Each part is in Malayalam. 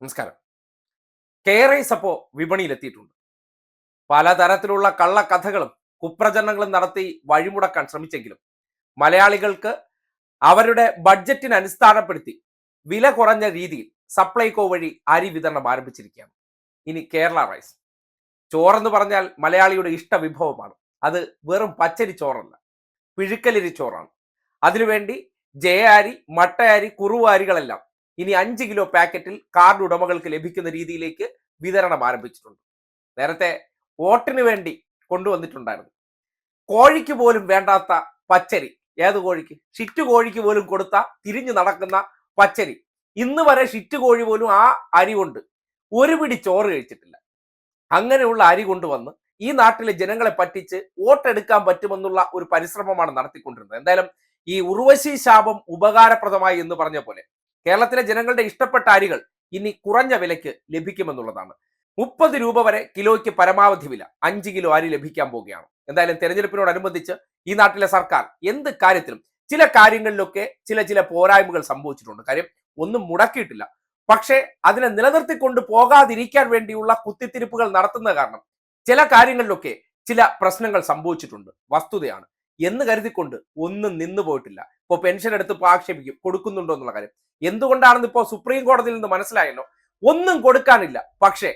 നമസ്കാരം. കെയറൈസ് അപ്പോ വിപണിയിലെത്തിയിട്ടുണ്ട്. പലതരത്തിലുള്ള കള്ളക്കഥകളും കുപ്രചരണങ്ങളും നടത്തി വഴിമുടക്കാൻ ശ്രമിച്ചെങ്കിലും മലയാളികൾക്ക് അവരുടെ ബഡ്ജറ്റിന് അടിസ്ഥാനപ്പെടുത്തി വില കുറഞ്ഞ രീതിയിൽ സപ്ലൈകോ വഴി അരി വിതരണം ആരംഭിച്ചിരിക്കുകയാണ്. ഇനി കേരള റൈസ് ചോറെന്ന് പറഞ്ഞാൽ മലയാളിയുടെ ഇഷ്ട വിഭവമാണ്. അത് വെറും പച്ചരി ചോറല്ല പിഴുക്കലരി ചോറാണ്. അതിനുവേണ്ടി ജയ അരി മട്ട അരി കുറുവ അരികളെല്ലാം ഇനി അഞ്ച് കിലോ പാക്കറ്റിൽ കാർഡ് ഉടമകൾക്ക് ലഭിക്കുന്ന രീതിയിലേക്ക് വിതരണം ആരംഭിച്ചിട്ടുണ്ട്. നേരത്തെ വോട്ടിന് വേണ്ടി കൊണ്ടുവന്നിട്ടുണ്ടായിരുന്നു. കോഴിക്ക് പോലും വേണ്ടാത്ത പച്ചരി. ഏത് കോഴിക്ക്? ഷിറ്റ് കോഴിക്ക് പോലും കൊടുത്ത തിരിഞ്ഞു നടക്കുന്ന പച്ചരി. ഇന്ന് വരെ ഷിറ്റ് കോഴി പോലും ആ അരി കൊണ്ട് ഒരു പിടി ചോറ് കഴിച്ചിട്ടില്ല. അങ്ങനെയുള്ള അരി കൊണ്ടുവന്ന് ഈ നാട്ടിലെ ജനങ്ങളെ പറ്റിച്ച് വോട്ടെടുക്കാൻ പറ്റുമെന്നുള്ള ഒരു പരിശ്രമമാണ് നടത്തിക്കൊണ്ടിരുന്നത്. എന്തായാലും ഈ ഉർവശി ശാപം ഉപകാരപ്രദമായി എന്ന് പറഞ്ഞ പോലെ കേരളത്തിലെ ജനങ്ങളുടെ ഇഷ്ടപ്പെട്ട അരികൾ ഇനി കുറഞ്ഞ വിലയ്ക്ക് ലഭിക്കുമെന്നുള്ളതാണ്. മുപ്പത് രൂപ വരെ കിലോയ്ക്ക് പരമാവധി വില അഞ്ച് കിലോ അരി ലഭിക്കാൻ പോവുകയാണ്. എന്തായാലും തെരഞ്ഞെടുപ്പിനോടനുബന്ധിച്ച് ഈ നാട്ടിലെ സർക്കാർ എന്ത് കാര്യത്തിലും ചില കാര്യങ്ങളിലൊക്കെ ചില ചില പോരായ്മകൾ സംഭവിച്ചിട്ടുണ്ട്. കാര്യം ഒന്നും മുടക്കിയിട്ടില്ല. പക്ഷേ അതിനെ നിലനിർത്തിക്കൊണ്ട് പോകാതിരിക്കാൻ വേണ്ടിയുള്ള കുത്തിത്തിരിപ്പുകൾ നടത്തുന്ന കാരണം ചില കാര്യങ്ങളിലൊക്കെ ചില പ്രശ്നങ്ങൾ സംഭവിച്ചിട്ടുണ്ട്. വസ്തുതയാണ്. എന്ന് കരുതിക്കൊണ്ട് ഒന്നും നിന്നു പോയിട്ടില്ല. ഇപ്പൊ പെൻഷൻ എടുത്ത് ഇപ്പൊ ആക്ഷേപിക്കും. കൊടുക്കുന്നുണ്ടോ എന്നുള്ള കാര്യം. എന്തുകൊണ്ടാണെന്ന് ഇപ്പോൾ സുപ്രീം കോടതിയിൽ നിന്ന് മനസ്സിലായല്ലോ ഒന്നും കൊടുക്കാനില്ല. പക്ഷേ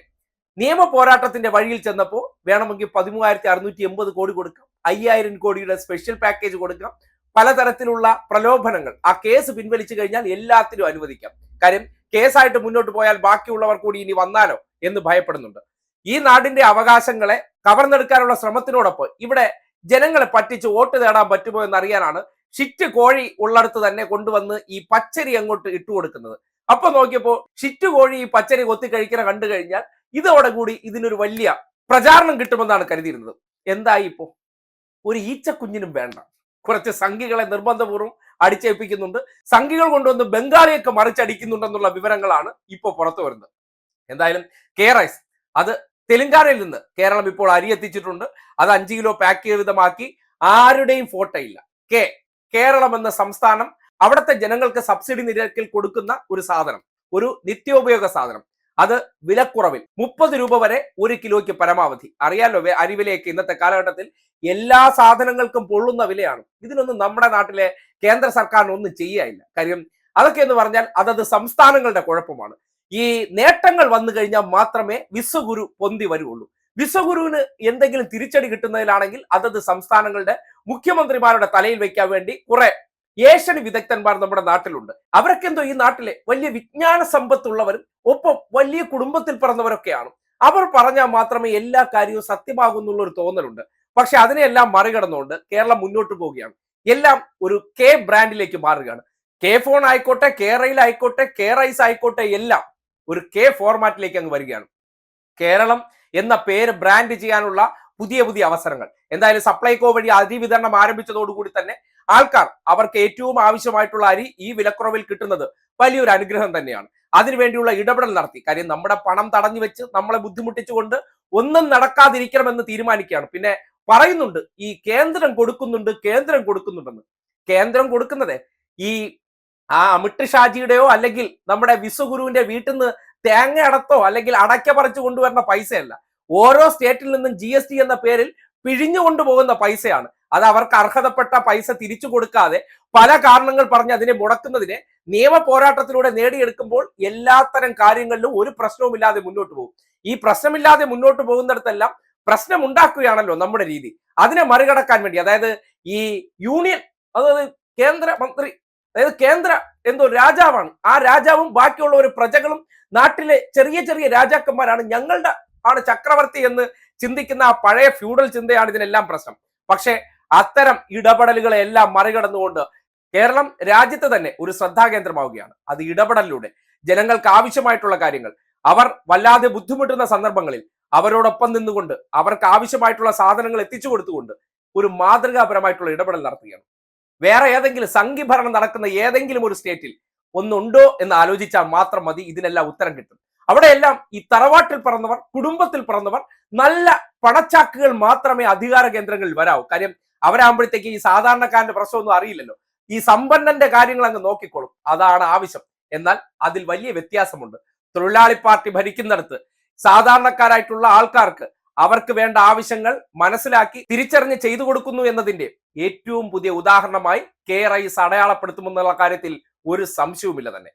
നിയമ പോരാട്ടത്തിന്റെ വഴിയിൽ ചെന്നപ്പോൾ വേണമെങ്കിൽ പതിമൂവായിരത്തി അറുന്നൂറ്റി എൺപത് കോടി കൊടുക്കാം. അയ്യായിരം കോടിയുടെ സ്പെഷ്യൽ പാക്കേജ് കൊടുക്കാം. പലതരത്തിലുള്ള പ്രലോഭനങ്ങൾ. ആ കേസ് പിൻവലിച്ചു കഴിഞ്ഞാൽ എല്ലാത്തിലും അനുവദിക്കാം. കാര്യം കേസായിട്ട് മുന്നോട്ട് പോയാൽ ബാക്കിയുള്ളവർ കൂടി ഇനി വന്നാലോ എന്ന് ഭയപ്പെടുന്നുണ്ട്. ഈ നാടിന്റെ അവകാശങ്ങളെ കവർന്നെടുക്കാനുള്ള ശ്രമത്തിനോടൊപ്പം ഇവിടെ ജനങ്ങളെ പറ്റിച്ച് വോട്ട് തേടാൻ പറ്റുമോ എന്ന് അറിയാനാണ് ഷിറ്റ് കോഴി ഉള്ളടത്ത് തന്നെ കൊണ്ടുവന്ന് ഈ പച്ചരി അങ്ങോട്ട് ഇട്ടുകൊടുക്കുന്നത് അപ്പൊ നോക്കിയപ്പോ ഷിറ്റ് കോഴി ഈ പച്ചരി കൊത്തി കഴിക്കണ കണ്ടു കഴിഞ്ഞാൽ ഇതോടെ കൂടി ഇതിനൊരു വലിയ പ്രചാരണം കിട്ടുമെന്നാണ് കരുതിയിരുന്നത്. എന്തായി ഇപ്പോ? ഒരു ഈച്ചക്കുഞ്ഞിനും വേണ്ട. കുറച്ച് സംഘികളെ നിർബന്ധപൂർവം അടിച്ചേൽപ്പിക്കുന്നുണ്ട്. സംഘികൾ കൊണ്ടുവന്ന് ബംഗാളിയൊക്കെ മറിച്ചടിക്കുന്നുണ്ടെന്നുള്ള വിവരങ്ങളാണ് ഇപ്പോൾ പുറത്തു വരുന്നത്. എന്തായാലും കേറൈസ് അത് തെലങ്കാനയിൽ നിന്ന് കേരളം ഇപ്പോൾ അരി എത്തിച്ചിട്ടുണ്ട്. അത് അഞ്ച് കിലോ പാക്ക് ചെയ്തമാക്കി ആരുടെയും ഫോട്ടോ ഇല്ല. കെ കേരളം എന്ന സംസ്ഥാനം അവിടുത്തെ ജനങ്ങൾക്ക് സബ്സിഡി നിരക്കിൽ കൊടുക്കുന്ന ഒരു സാധനം ഒരു നിത്യോപയോഗ സാധനം. അത് വിലക്കുറവിൽ മുപ്പത് രൂപ വരെ ഒരു കിലോയ്ക്ക് പരമാവധി. അറിയാലോ അരി വിലയൊക്കെ ഇന്നത്തെ കാലഘട്ടത്തിൽ എല്ലാ സാധനങ്ങൾക്കും പൊള്ളുന്ന വിലയാണ്. ഇതിനൊന്നും നമ്മുടെ നാട്ടിലെ കേന്ദ്ര സർക്കാരിനൊന്നും ചെയ്യാനില്ല. കാര്യം അതൊക്കെ എന്ന് പറഞ്ഞാൽ അതത് സംസ്ഥാനങ്ങളുടെ കുഴപ്പമാണ്. ഈ നേട്ടങ്ങൾ വന്നു കഴിഞ്ഞാൽ മാത്രമേ വിശ്വഗുരു പൊന്തി വരുള്ളൂ വിശ്വഗുരുവിന് എന്തെങ്കിലും തിരിച്ചടി കിട്ടുന്നതിലാണെങ്കിൽ അതത് സംസ്ഥാനങ്ങളുടെ മുഖ്യമന്ത്രിമാരുടെ തലയിൽ വെക്കാൻ വേണ്ടി കുറെ ഏഷ്യൻ വിദഗ്ധന്മാർ നമ്മുടെ നാട്ടിലുണ്ട്. അവരൊക്കെന്തോ ഈ നാട്ടിലെ വലിയ വിജ്ഞാന സമ്പത്തുള്ളവരും ഒപ്പം വലിയ കുടുംബത്തിൽ പിറന്നവരൊക്കെയാണ്. അവർ പറഞ്ഞാൽ മാത്രമേ എല്ലാ കാര്യവും സത്യമാകുന്നുള്ള ഒരു തോന്നലുണ്ട്. പക്ഷെ അതിനെല്ലാം മറികടന്നുകൊണ്ട് കേരളം മുന്നോട്ട് പോവുകയാണ്. എല്ലാം ഒരു കെ ബ്രാൻഡിലേക്ക് മാറുകയാണ്. കെ ഫോൺ ആയിക്കോട്ടെ കെ റെയിൽ ആയിക്കോട്ടെ കെ റൈസ് ആയിക്കോട്ടെ എല്ലാം ഒരു കെ ഫോർമാറ്റിലേക്ക് അങ്ങ് വരികയാണ്. കേരളം എന്ന പേര് ബ്രാൻഡ് ചെയ്യാനുള്ള പുതിയ പുതിയ അവസരങ്ങൾ. എന്തായാലും സപ്ലൈകോ വഴി അരി വിതരണം ആരംഭിച്ചതോടുകൂടി തന്നെ ആൾക്കാർ അവർക്ക് ഏറ്റവും ആവശ്യമായിട്ടുള്ള അരി ഈ വിലക്കുറവിൽ കിട്ടുന്നത് വലിയൊരു അനുഗ്രഹം തന്നെയാണ്. അതിനുവേണ്ടിയുള്ള ഇടപെടൽ നടത്തി. കാര്യം നമ്മുടെ പണം തടഞ്ഞു വെച്ച് നമ്മളെ ബുദ്ധിമുട്ടിച്ചുകൊണ്ട് ഒന്നും നടക്കാതിരിക്കണമെന്ന് തീരുമാനിക്കുകയാണ്. പിന്നെ പറയുന്നുണ്ട് ഈ കേന്ദ്രം കൊടുക്കുന്നുണ്ട് കേന്ദ്രം കൊടുക്കുന്നുണ്ടെന്ന്. കേന്ദ്രം കൊടുക്കുന്നതേ ഈ ആ അമിട്ട് ഷാജിയുടെയോ അല്ലെങ്കിൽ നമ്മുടെ വിശ്വഗുരുവിന്റെ വീട്ടിൽ നിന്ന് തേങ്ങ അടത്തോ അല്ലെങ്കിൽ അടയ്ക്ക പറിച്ചു കൊണ്ടുവരുന്ന പൈസയല്ല. ഓരോ സ്റ്റേറ്റിൽ നിന്നും ജി എസ് ടി എന്ന പേരിൽ പിഴിഞ്ഞു കൊണ്ടുപോകുന്ന പൈസയാണ്. അത് അവർക്ക് അർഹതപ്പെട്ട പൈസ തിരിച്ചു കൊടുക്കാതെ പല കാരണങ്ങൾ പറഞ്ഞ് അതിനെ മുടക്കുന്നതിനെ നിയമ പോരാട്ടത്തിലൂടെ നേടിയെടുക്കുമ്പോൾ എല്ലാത്തരം കാര്യങ്ങളിലും ഒരു പ്രശ്നവുമില്ലാതെ മുന്നോട്ട് പോകും. ഈ പ്രശ്നമില്ലാതെ മുന്നോട്ട് പോകുന്നിടത്തെല്ലാം പ്രശ്നം ഉണ്ടാക്കുകയാണല്ലോ നമ്മുടെ രീതി. അതിനെ മറികടക്കാൻ വേണ്ടി. അതായത് ഈ യൂണിയൻ അതായത് കേന്ദ്ര മന്ത്രി അതായത് കേന്ദ്ര എന്തോ രാജാവാണ്. ആ രാജാവും ബാക്കിയുള്ള ഒരു പ്രജകളും നാട്ടിലെ ചെറിയ ചെറിയ രാജാക്കന്മാരാണ്. ഞങ്ങളുടെ ആണ് ചക്രവർത്തി എന്ന് ചിന്തിക്കുന്ന ആ പഴയ ഫ്യൂഡൽ ചിന്തയാണ് ഇതിനെല്ലാം പ്രശ്നം. പക്ഷേ അത്തരം ഇടപെടലുകളെ എല്ലാം മറികടന്നുകൊണ്ട് കേരളം രാജ്യത്ത് തന്നെ ഒരു ശ്രദ്ധാകേന്ദ്രമാവുകയാണ്. അത് ഇടപെടലിലൂടെ ജനങ്ങൾക്ക് ആവശ്യമായിട്ടുള്ള കാര്യങ്ങൾ. അവർ വല്ലാതെ ബുദ്ധിമുട്ടുന്ന സന്ദർഭങ്ങളിൽ അവരോടൊപ്പം നിന്നുകൊണ്ട് അവർക്ക് ആവശ്യമായിട്ടുള്ള സാധനങ്ങൾ എത്തിച്ചു കൊടുത്തുകൊണ്ട് ഒരു മാതൃകാപരമായിട്ടുള്ള ഇടപെടൽ നടത്തുകയാണ്. വേറെ ഏതെങ്കിലും സംഘിഭരണം നടക്കുന്ന ഏതെങ്കിലും ഒരു സ്റ്റേറ്റിൽ ഒന്നുണ്ടോ എന്ന് ആലോചിച്ചാൽ മാത്രം മതി ഇതിനെല്ലാം ഉത്തരം കിട്ടും. അവിടെയെല്ലാം ഈ തറവാട്ടിൽ പറന്നവർ കുടുംബത്തിൽ പറന്നവർ നല്ല പണച്ചാക്കുകൾ മാത്രമേ അധികാര കേന്ദ്രങ്ങളിൽ വരാവൂ. കാര്യം അവരാകുമ്പോഴത്തേക്ക് ഈ സാധാരണക്കാരന്റെ പ്രശ്നമൊന്നും അറിയില്ലല്ലോ. ഈ സമ്പന്നന്റെ കാര്യങ്ങൾ അങ്ങ് നോക്കിക്കോളും. അതാണ് ആവശ്യം. എന്നാൽ അതിൽ വലിയ വ്യത്യാസമുണ്ട്. തൊഴിലാളി പാർട്ടി ഭരിക്കുന്നിടത്ത് സാധാരണക്കാരായിട്ടുള്ള ആൾക്കാർക്ക് അവർക്ക് വേണ്ട ആവശ്യങ്ങൾ മനസ്സിലാക്കി തിരിച്ചറിഞ്ഞ് ചെയ്തു കൊടുക്കുന്നു എന്നതിന്റെ ഏറ്റവും പുതിയ ഉദാഹരണമായി കെ റൈസ് അടയാളപ്പെടുത്തുമെന്നുള്ള കാര്യത്തിൽ ഒരു സംശയവുമില്ല തന്നെ.